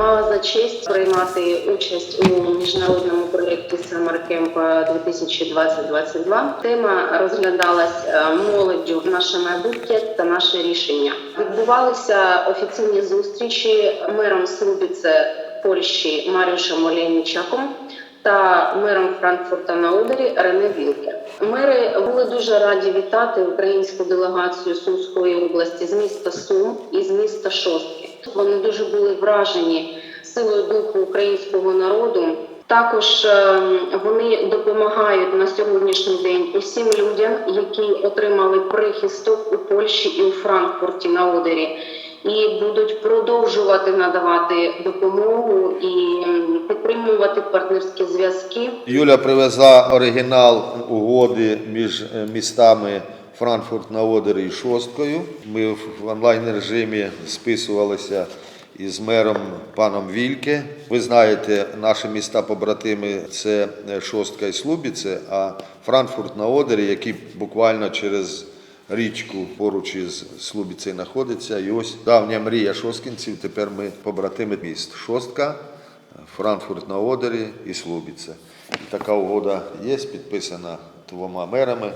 мала за честь приймати участь у міжнародному проєкті Camp 2020-2022. Тема розглядалась е, молоддю наше майбутнє та наше рішення. Відбувалися офіційні зустрічі мером Слубіце Польщі Маріушем Олейничаком та мером Франкфурта на Одері Рене Вілке. Мери були дуже раді вітати українську делегацію Сумської області з міста Сум і з міста Шостки. Вони дуже були вражені силою духу українського народу. Також е, вони допомагають на сьогоднішній день усім людям, які отримали прихисток у Польщі і у Франкфурті на Одері, і будуть продовжувати надавати допомогу і підтримувати партнерські зв'язки. Юля привезла оригінал угоди між е, містами Франкфурт на Одері і Шосткою. Ми в онлайн режимі списувалися із мером паном Вільке. Ви знаєте, наші міста побратими це Шостка і Слубіце, а Франкфурт на Одері, який буквально через річку поруч із Слубіцею знаходиться. І ось давня мрія шосткінців. Тепер ми побратими міст. Шостка. Франкфурт на Одері і Слубіце. І така угода є, підписана двома мерами.